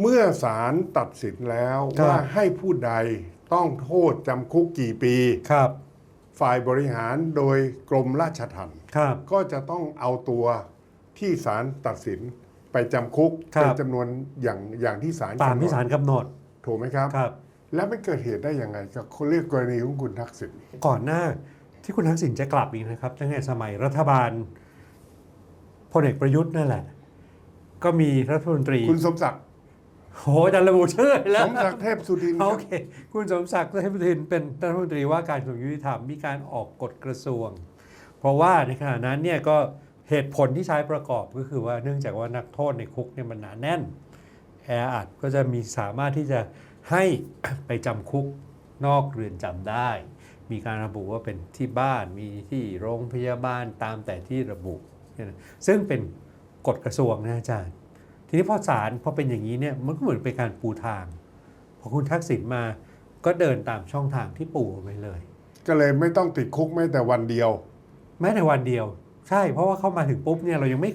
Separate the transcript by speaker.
Speaker 1: เมื่อศาลตัดสินแล้ว
Speaker 2: ครับ
Speaker 1: ว่าให้ผู้ใดต้องโทษจำคุกกี่ปี
Speaker 2: ครับ
Speaker 1: ฝ่ายบริหารโดยกรมราชทัณฑ์
Speaker 2: ครับ
Speaker 1: ก็จะต้องเอาตัวที่ศาลตัดสินไปจำคุก
Speaker 2: ครับ
Speaker 1: เป็นจำนวนอย่างอย่างที่ศาล
Speaker 2: ตามที่
Speaker 1: กำหนด
Speaker 2: ศาลกำหนด
Speaker 1: ถูกไหมครับ
Speaker 2: ครับ
Speaker 1: แล้วมันเกิดเหตุได้ยังไงกับเรียกกรณีของคุณทักษิณ
Speaker 2: ก่อนหน้าที่คุณทักษิณจะกลับอีกนะครับตั้งแต่สมัยรัฐบาลพลเอกประยุทธ์นั่นแหละ ก็มีรัฐมนตรี
Speaker 1: คุณสมศักดิ์
Speaker 2: โหจะระบุชื่อแล้
Speaker 1: ส
Speaker 2: ว
Speaker 1: มศักดิ์เทพสุทินค
Speaker 2: โอ
Speaker 1: รับ
Speaker 2: เค คุณสมศักดิ์เทพทินเป็นรัฐมนตรีว่าการกระทรวงยุติธรรมมีการออกกฎกระทรวง เพราะว่าในขณะนั้นเนี่ยก็เหตุผลที่ใช้ประกอบก็คือว่าเนื่องจากว่านักโทษในคุกเนี่ยมันหนาแน่นแออัดก็จะมีสามารถที่จะให้ไปจำคุกนอกเรือนจำได้ มีการระบุว่าเป็นที่บ้านมีที่โรงพยาบาลตามแต่ที่ระบุเนี่ยนะซึ่งเป็นกฎกระทรวงนะอาจารย์ ทีนี้พอศาลพอเป็นอย่างนี้เนี่ยมันก็เหมือนเป็นการปูทาง พอคุณทักษิณมาก็เดินตามช่องทางที่ปูไว้เลย
Speaker 1: ก็เลยไม่ต้องติดคุกแม้แต่วันเดียว
Speaker 2: แม้ในวันเดียว ใช่ เพราะว่าเข้ามาถึงปุ๊บเนี่ยเรายังไม่